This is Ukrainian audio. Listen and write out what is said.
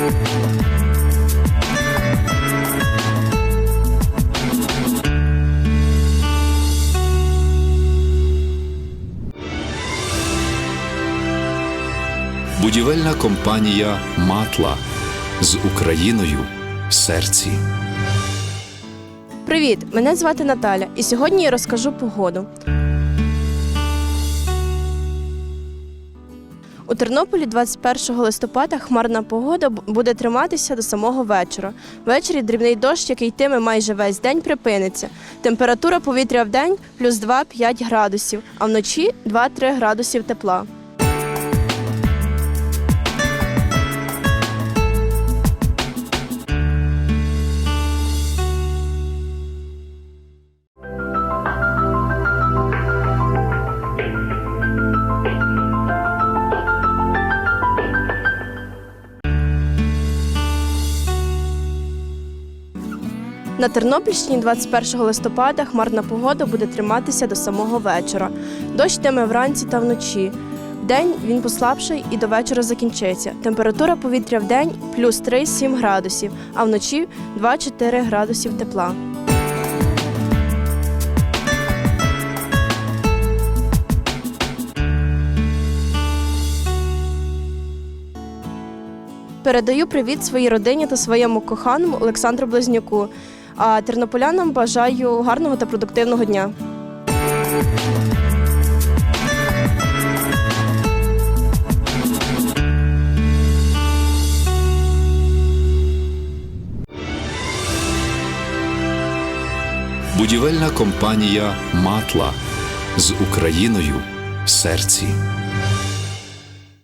Будівельна компанія Матла з Україною в серці. Привіт! Мене звати Наталя, і сьогодні я розкажу погоду. У Тернополі 21 листопада хмарна погода буде триматися до самого вечора. Ввечері дрібний дощ, який йтиме майже весь день, припиниться. Температура повітря в день плюс 2-5 градусів, а вночі 2-3 градусів тепла. На Тернопільщині 21 листопада хмарна погода буде триматися до самого вечора. Дощ йтиме вранці та вночі. Вдень він послабший і до вечора закінчиться. Температура повітря в день плюс 3-7 градусів, а вночі 2-4 градусів тепла. Передаю привіт своїй родині та своєму коханому Олександру Близнюку. А тернополянам бажаю гарного та продуктивного дня. Будівельна компанія Матла з Україною в серці.